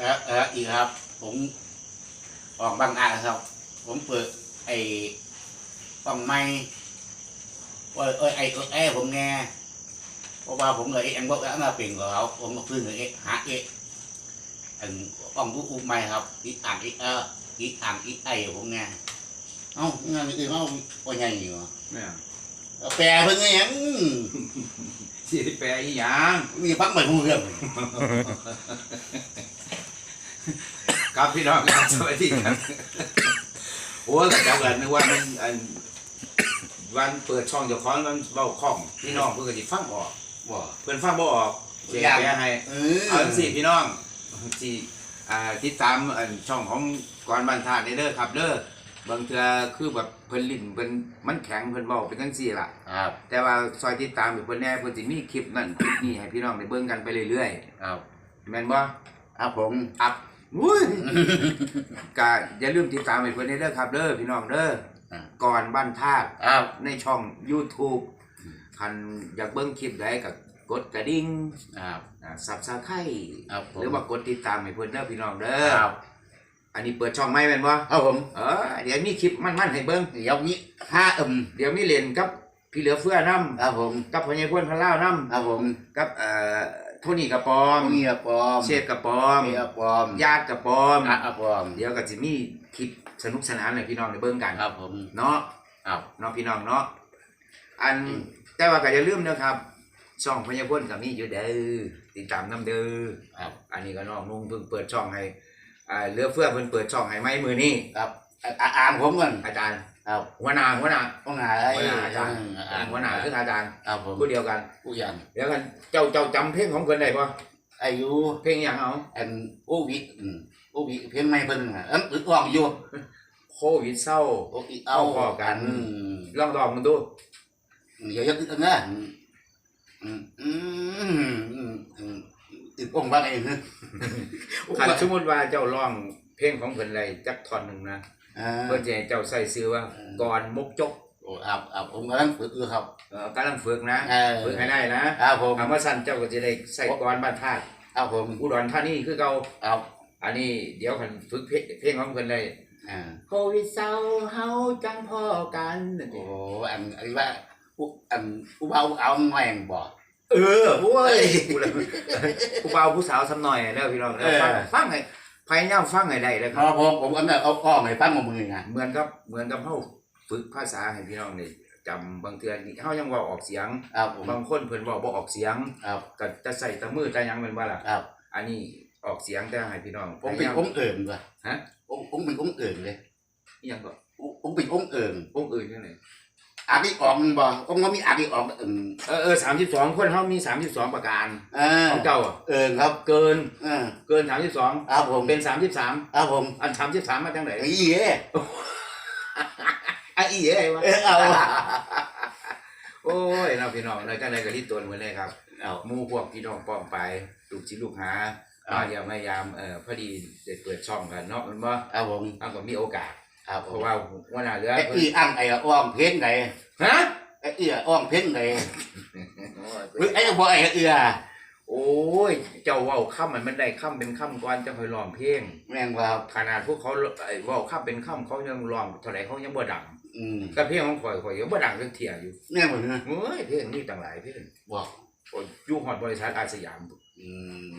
เออเอออีกครับ ผมออกบางอาจครับ ผมเปิดไอ้ต้องไม่เอ้ยเอ้ยไอ้เอ้ยไอ้ผมแง่เพราะว่าผมเลยเอ็งบอกแล้วมาเป็นกับเขาผมก็พึ่งเอ๊ะหาเอ๊ะอันต้องรู้อุ้มไม่ครับอีอ่างอีเอออีอ่างอีไอ้ผมแง่เอ้างานอื่นเขาว่าไงอยู่วะเนี่ยแปลเพิ่งไงยังสิแปลอีหยังมีพักใหม่ผู้เรื่อง ครับพี่น้องครับสวัสดีครับ โอ้ยแต่จังเลยนึกว่ามันอันวันเปิดช่องเจ้าของมันเบาคล่อง พี่น้องเพิ่นก็สิฟังออกบ่เพิ่นฟังบ่ออกเสียงแปลให้เอเอาอจังซี่พี่น้องที่อ่าติดตามอันช่องของกรบันทาได้เด้อครับเด้อบางเทื่อคือแบบเพิ่นลิ้นเพิ่นมันแข็งเพิ่นเว้าเป็นจังซี่ล่ะครับแต่ว่าซอยติดตามอยู่เพิ่นแน่เพิ่นสิมีคลิปนั่นคลิปนี้ให้พี่น้องได้เบิ่งกันไปเรื่อยครับๆแม่นบ่ครับผมอัพ อุ้ยก็อย่าลืมติดตามให้เพิ่นได้เด้อครับเด้อพี่น้องเด้อก่อนบ้านธาตุครับในช่อง YouTube คันอยากเบิ่งคลิปใดก็กดกระดิ่งครับอ่า Subscribe ครับผม หรือว่ากดติดตามให้เพิ่นเด้อพี่น้องเด้อครับอันนี้เปิดช่องใหม่แม่นบ่ครับผมเออเดี๋ยวมีคลิปมันๆให้เบิ่งเดี๋ยวนี้ห้าอึมเดี๋ยวมีเล่นกับพี่เหลือเฟือนํครับผมกับพ่อใหญ่พวนพะลาวนํครับผมกับเอ่อ โทนี่กระปอมมีอะปอมเชฟกระปอมมีอะปอมญาติกระปอมอะอะปอมเดี๋ยวก็จะมีคลิปสนุกสนานให้พี่น้องได้เบิ่งกันครับผมเนาะครับ เนาะพี่น้องเนาะอันอืมแต่ว่าก็อย่าลืมนะครับช่องพญาพ่นก็มีอยู่เด้อติดตามน้ำเด้อครับ อันนี้ก็น้องนุ่งเพิ่งเปิดช่องให้อ่าเหลือเฟือเพิ่นเปิดช่องให้ไหมมือนี้ครับอะอะอ่านผมก่อนอาจารย์ครับหัวหน้าหัวหน้าต้องหาอะไรหัวหน้า หัวหน้าคืออาจารย์ครับผมผู้เดียวกันผู้ยันเดี๋ยวกันเจ้าเจ้าจำเพลงของเพิ่นได้ป่ะอายุเพลงหยังเอาอันอุวิอืมอุวิเพียงไม่เพิ่นอะเอันอึดออกอยู่โควิดเศร้าโอ้ยเอาพอกันอืมลองลองมันดูเดี๋ยวจะอึดนะอืมอืมอืมอืมอืมอึดองค์ว่าไงเนี่ยคันสมมุติว่าเจ้าร้องเพลงของเพิ่นไรจักท่อนหนึงนะอ่าเพื่อจะให้เจ้าใส่ซื้อว่าอืมก่อนมกจกโอ้ ครับครับผมกำลังฝึกอยู่ครับ เอ่อกำลังฝึกนะเออ ฝึกให้ได้นะครับผมคำว่าสั้นเจ้าก็จะได้ใส่ก่อนบ้านธาตุครับผมอุดรธานีคือเก่าครับอันนี้เดี๋ยวคันฝึกเพลงเพลงของเพิ่นได้อ่าโควิดเศร้าเฮาจังพ่อกันนั่นเอโอ้งอันอันนี้ว่าผู้อันผู้เบาเอาแม่งบอกเออโว้ยผู้เลยผู้บ่าวผู้สาวซ้ำหน่อยเด้อพี่น้องเด้อฟังเออฟังให้พยายามฟังให้ได้เด้อเพครับราะผมผมอันนั้นเอาข้อไม่ตั้งมามือไงเหมือนกับเหมือนกับเฮา ฝึกภาษาให้พี่น้องได้จำบางเทื่อนี่เฮายังเว้าออกเสียง ครับผมบางคนเพิ่นเว้าบ่ออกเสียงครับก็จะใส่แตะมือแตะหยังแม่นบ่ล่ะครับอันนี้ออกเสียงแต่ให้พี่น้องผมเป็นองค์เอิญว่ะฮะผมผมเป็นองค์เอิญเลยอีหยังก็ผมเป็นองค์เอิญองค์อื่นจังได๋อาดิออกมันบอกผมก็มีอาดิออกเอิญเออเออ32 คนเฮามี 32 ประการอ่าของเจ้าอะเอิญครับเกินอ่าเกิน 32 ครับผมเป็น 33 ครับผมอัน33มาจังได๋ ไอ้เหี้ย อะอีเอ้ยวะเออเอาโอ้ยเนาะพี่น้องเลยจังไดก็รีบตัวเหมือนเลยครับเอาหมู่พวกพี่น้องป้องไปลูกศิษย์ลูกหาครับมาเดี๋ยวพยายามเอ่อพอดีได้เปิดช่องกันเนาะมันบ่ครับผมเอาก็มีโอกาสครับผเพมราะว่าหัวหน้าเรือไอ้อีอันไอ้อ้อมเพ้งไงฮะไอ้อีอ้อมเพ้งไงเฮ้ยไอ้บอกไอ้เอือโอ้ย เจ้าเว้าค่ำมันมันได้ค่ำเป็นค่ำก่อนจะค่อยร้องเพลงแม่งว่าขนาดพวกเขาไอ้เว้าค่ำเป็นค่ำเขายังร้องเท่าไหร่เขายังบ่ดัง อืมก็เพลงของข่อยข่อยยังบ่ดังเรื่องเที่ยอยู่แม่งเหมือนกันเฮ้ยเพลงนี้ต่างหลายเพลงบอกโอ้ยอยู่ฮอดบริษัทอาสยาม อื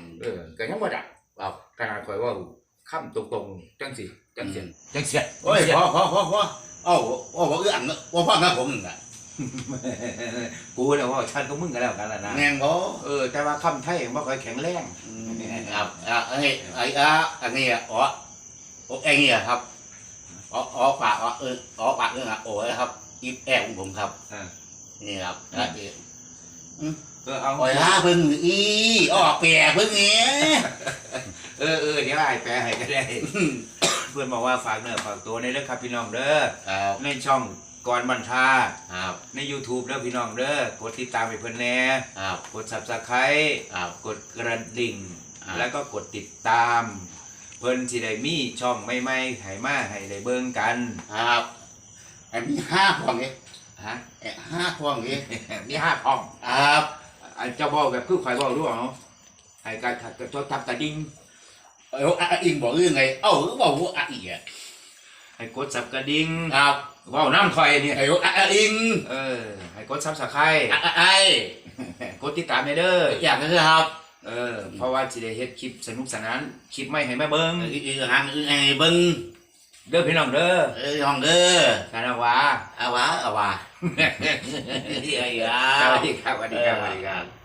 มเออก็ยังบ่ดังครับขนาดข่อยเว่าค่ำตรงๆจังสิจังสิจังสิโอ้ยพอพอพอพอเอ้าโอ้บอกเอื้อนว่าพ่อนะผมนึงอะกูเนี่ยว่าฉันก็มึงกันแล้วกันแล้วนะแม่งบ่เออแต่ว่าคำไทยบ่ค่อยแข็งแรงครับอะไอ้ไอ้อะอันนี้อะอ๋อโอ้ไอ้เนี่ยครับ อ๋ออ๋อปากอ๋อเอออ๋อปากเรื่องอะโอ้ยครับอีแอบของผมครับอ่า นี่ครับอะเดี๋ยวเออเอาโอ้ยฮะเพิ่งอีออกแปรเพิ่งเนี้ยเออเออเดี๋ยวไอ้แปลให้ก็ได้ เพื่อนบอกว่าฝากเนื้อฝากตัวในเด้อครับพี่น้องเด้อครับในช่องก่อนบัญชา ครับใน YouTube เด้อพี่น้องเด้อกดติดตามไปเพิ่นแหน่ครับกด Subscribe ครับ กดกระดิ่ง ครับ แล้วก็กดติดตาม เพิ่นสิได้มีช่องใหม่ๆให้มาให้ได้เบิ่งกันครับไอ้มีห้าพวงเองฮะไอ้ห้าพวงเองมีห้าช่องครับอันเจ้าบอกแบบคือข่อยบอกรู้เนาะไอ้การกระจดทับกระดิ่งเอ้อะอิงบอกเรื่องไง เอ้าก็บอกว่าอะอีกอะให้กดสับกระดิ่งครับเว้าน้ำคอยเนี่ยไอ้อะอิงเออให้กดซับสไครต์อะไอ้กดติดตามให้เด้ออยากนะครับ เออ เพราะว่าสิได้เฮ็ดคลิปสนุกสนานคลิปไม่ให้แม่เบิ่งอีกหางอีกไอ้เบิ้งเด้อพี่น้องเด้อเอ้ยห้องเด้อคณะวาอาวะอาวะเอ้ยอะสวัสดีครับสวัสดีครับสวัสดีครับ